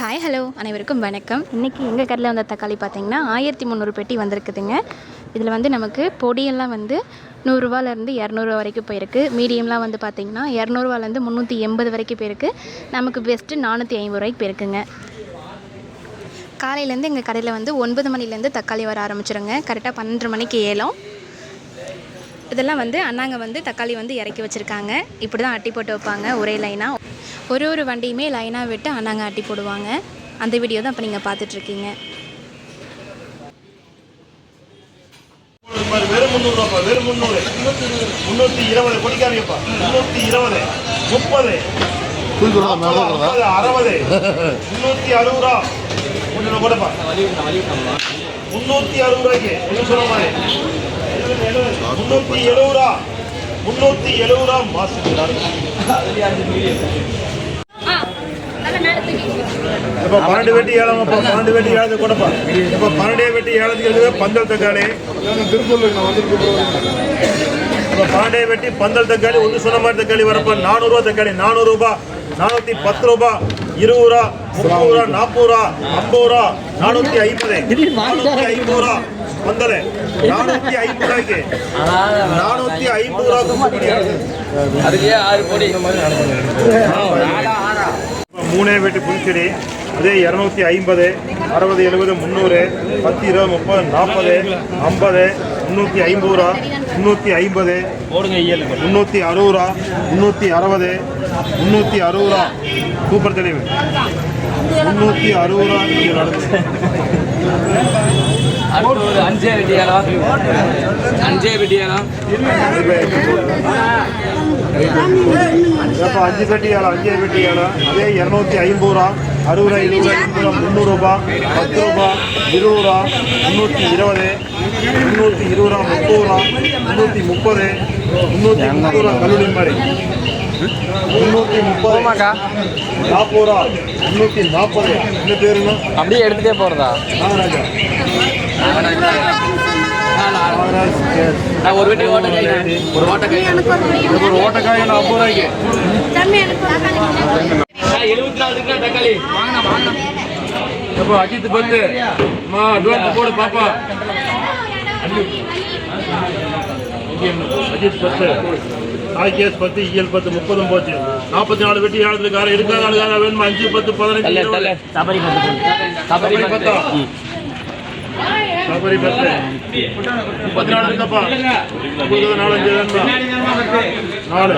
Hi hello அனைவருக்கும் வணக்கம். இன்றைக்கி எங்கள் கடையில் வந்த தக்காளி பார்த்தீங்கன்னா ஆயிரத்தி முந்நூறு பெட்டி வந்திருக்குதுங்க. இதில் வந்து நமக்கு பொடியெல்லாம் வந்து நூறுரூவாலேருந்து இரநூறுவா வரைக்கும் போயிருக்கு. மீடியம்லாம் வந்து பார்த்திங்கன்னா இரநூறுவாலேருந்து முந்நூற்றி எண்பது வரைக்கும் போயிருக்கு. நமக்கு பெஸ்ட்டு நானூற்றி ஐம்பது ரூபாய்க்கு போயிருக்குங்க. காலையிலேருந்து எங்கள் கடையில் வந்து ஒன்பது மணிலேருந்து தக்காளி வர ஆரம்பிச்சிருங்க. கரெக்டாக பன்னெண்டு மணிக்கு ஏலம். இதெல்லாம் வந்து அண்ணாங்க வந்து தக்காளி வந்து இறக்கி வச்சுருக்காங்க. இப்படி தான் அட்டி போட்டு வைப்பாங்க. ஒரே லைனாக ஒரு ஒரு வண்டியுமே லைனாக விட்டு அண்ணாங்க அட்டி போடுவாங்க. அந்த வீடியோ தான் இப்போ நீங்கள் பார்த்துட்ருக்கீங்க. பாரு, வெறும் வெறும் முந்நூறு. முந்நூற்றி இருபது கொடிக்காதீங்கப்பா முந்நூற்றி இருபது முப்பது. அறுபது. முந்நூற்றி அறுபது ரூபா ஒன்று கூடப்பா முந்நூற்றி அறுபது ரூபாய்க்கு ஒன்று சொல்ல மாதிரி. முந்நூற்றி எழுபது. ரூபா. முந்நூற்றி எழுபது ரூபா மாசத்துக்கு இப்போ பன்னெண்டு வெட்டி ஏழாமப்பா பன்னெண்டு வெட்டி ஏழது கூடப்பா. இப்போ பன்னெண்டே வெட்டி ஏழதுக்கு இருக்குது பந்தல் தக்காளி. இப்போ பன்னெண்டே வெட்டி பந்தல் தக்காளி ஒன்று சொன்ன மாதிரி தக்காளி வரப்போ நானூறுரூவா தக்காளி நானூறுரூபா நானூற்றி பத்து ரூபா இருபது ரூபா முப்பது ரூபா நாற்பது ரூபா ஐம்பது ரூபா நானூற்றி ஐம்பது. நானூற்றி ஐம்பது ரூபா. பந்தல். நானூற்றி ஐம்பது ரூபாய்க்கு. நானூற்றி ஐம்பது ரூபா அதுலயே ஆறு கோடி மூணே வெட்டி புதுச்செடி அதே இரநூத்தி ஐம்பது அறுபது எழுபது முந்நூறு பத்து இருபது முப்பது நாற்பது ஐம்பது முந்நூற்றி ஐம்பது ரூபா முந்நூற்றி ஐம்பது முந்நூற்றி அறுபது ரூபா முந்நூற்றி அறுபது முந்நூற்றி அறுபது. ரூபா சூப்பர் தெளிவு. முந்நூற்றி அறுபது. ரூபா இங்கே அஞ்சே வெட்டியாலாம் அஞ்சே வெட்டியாலாம் இப்போ அஞ்சு பெட்டி ஏழை அஞ்சே பெட்டி ஏழை அதே இரநூத்தி ஐம்பது ரூபா அறுபது ரூபா எழுபது ரூபா எண்பது ரூபா முந்நூறு ரூபா பத்து ரூபா இருபது ரூபா முந்நூற்றி இருபது முந்நூற்றி இருபது ரூபா முப்பது ரூபா முந்நூற்றி முப்பது முந்நூற்றி முப்பது ரூபா கல்லூரி மாதிரி. முந்நூற்றி முப்பது நாற்பது ரூபா முந்நூற்றி நாற்பது. என்ன பேருங்க அப்படியே நாகராஜ். கேஸ். நான் ஒரு வெட்டி ஓட்ட கை ஒரு ஓட்ட கை இது ஒரு ஓட்டக்காய் ஐம்பது ரூபாய்க்கு. எழுபத்தி நாலு இருக்கா தக்காளி. வாங்கண்ணா வாங்கண்ணா எப்போ அஜித் பத்து. மா அட்வான்ஸ் போடு பாப்பா. அஜித் பத்து. ஆர்கேஎஸ் பத்து இஎல் பத்து முப்பதும் போச்சு. நாற்பத்தி நாலு வெட்டி ஏழு காரம் இருக்காத ஆளு காரம் வேணுமா? அஞ்சு பத்து பதினஞ்சு. சபரி பத்து. சபரி பத்தா. சபரி பத்து முப்பத்தி நாலு இருக்கப்பா உங்களுக்கு நாலஞ்சு நாலு.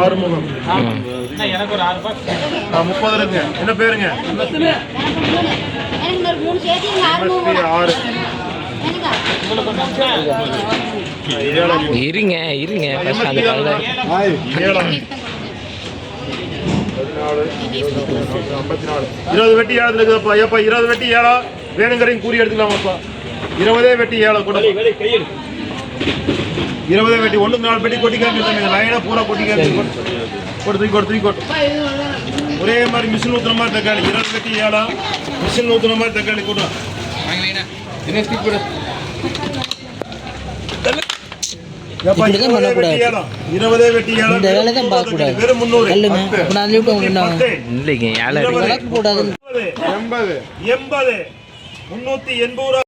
ஆறுமுகம். ஆ, முப்பது இருக்கு என்ன பேருங்க? ஆறு. இருங்க இருங்க. இருபது வெட்டி ஏழு இருக்குதுப்பா? ஏப்பா இருபது வெட்டி ஏழா? வேணுங்கிறதையும் கூறி எடுத்துக்கலாமாப்பா இருபதே வெட்டி ஏழை கூட இருபதே வெட்டி ஒன்று நாலு பெட்டி கொட்டி காமிச்சு லைனாக பூரா கொட்டி காமிச்சு கொடு தூக்கி கொடு தூக்கி கொடு. ஒரே மாதிரி மிஷின் ஊத்துற மாதிரி தக்காளி. இருபது வெட்டி ஏழா மிஷின் ஊத்துற மாதிரி தக்காளி கூட. இருபதே. வெட்டி ஏழா. இந்த. வெறும் எண்பது. முன்னூற்றி முன்னூத்தி எண்பது ரூபா